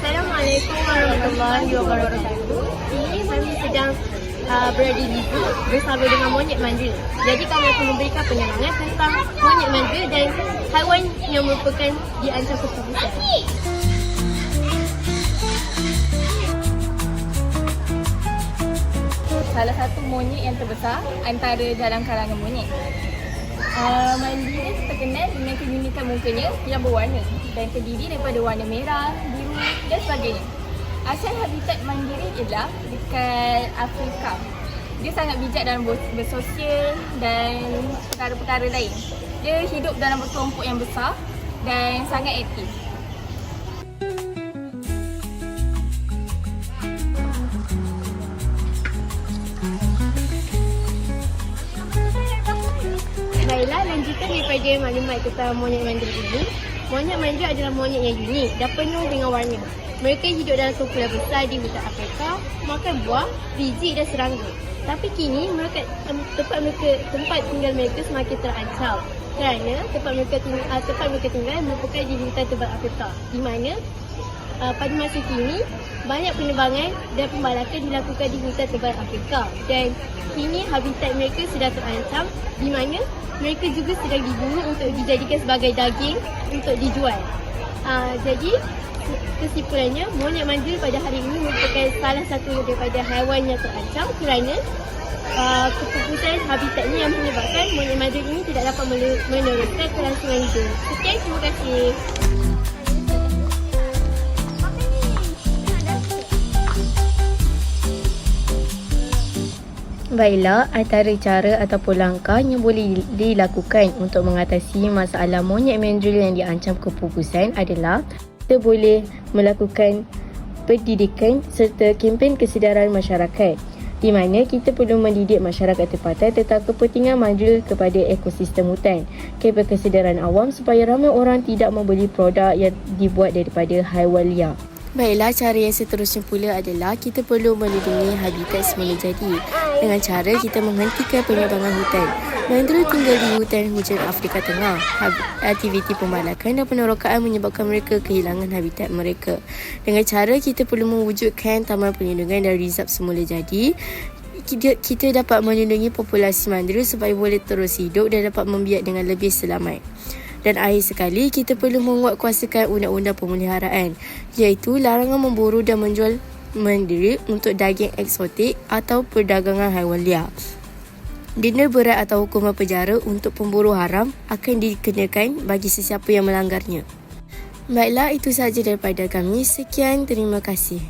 warahmatullahi wabarakatuh. Ini kami sedang uh, berada di zoo bersama dengan monyet manja. Jadi kami akan memberikan penerangan tentang monyet manja dan haiwan yang merupakan diancam kepungutan. salah satu monyet yang terbesar antara dalam kalangan monyet. Uh, mandiri terkenal dengan keunikan mukanya yang berwarna dan terdiri daripada warna merah, biru dan sebagainya. Asal habitat mandiri ialah dekat Afrika. Dia sangat bijak dalam ber- bersosial dan perkara-perkara lain. Dia hidup dalam berkelompok yang besar dan sangat aktif. Baiklah, lanjutkan daripada maklumat tentang monyet manja ini. Monyet manja adalah monyet yang unik dan penuh dengan warna. Mereka hidup dalam kumpulan besar di hutan Afrika, makan buah, biji dan serangga. Tapi kini mereka tem- tempat mereka tempat tinggal mereka semakin terancam kerana tempat mereka tinggal, uh, tempat mereka tinggal merupakan di hutan tebal Afrika di mana uh, pada masa kini banyak penerbangan dan pembalakan dilakukan di hutan tebal Afrika dan kini habitat mereka sedang terancam di mana mereka juga sedang diburu untuk dijadikan sebagai daging untuk dijual. Uh, jadi kesimpulannya monyet manjul pada hari ini merupakan salah satu daripada haiwan yang terancam kerana uh, keputusan habitatnya yang menyebabkan monyet manjul ini tidak dapat meneruskan kelangsungan hidup. Sekian, terima kasih. Baiklah, antara cara ataupun langkah yang boleh dilakukan untuk mengatasi masalah monyet mandrill yang diancam kepupusan adalah kita boleh melakukan pendidikan serta kempen kesedaran masyarakat di mana kita perlu mendidik masyarakat tempatan tentang kepentingan mandrill kepada ekosistem hutan. Kempen kesedaran awam supaya ramai orang tidak membeli produk yang dibuat daripada haiwan liar. Baiklah, cara yang seterusnya pula adalah kita perlu melindungi habitat semula jadi dengan cara kita menghentikan penebangan hutan. Mandrill tinggal di hutan hujan Afrika Tengah. Aktiviti pembalakan dan penerokaan menyebabkan mereka kehilangan habitat mereka. Dengan cara kita perlu mewujudkan taman perlindungan dan rizab semula jadi, kita, dapat melindungi populasi mandrill supaya boleh terus hidup dan dapat membiak dengan lebih selamat. Dan akhir sekali, kita perlu menguatkuasakan undang-undang pemeliharaan iaitu larangan memburu dan menjual mandiri untuk daging eksotik atau perdagangan haiwan liar. Denda berat atau hukuman penjara untuk pemburu haram akan dikenakan bagi sesiapa yang melanggarnya. Baiklah, itu sahaja daripada kami. Sekian, terima kasih.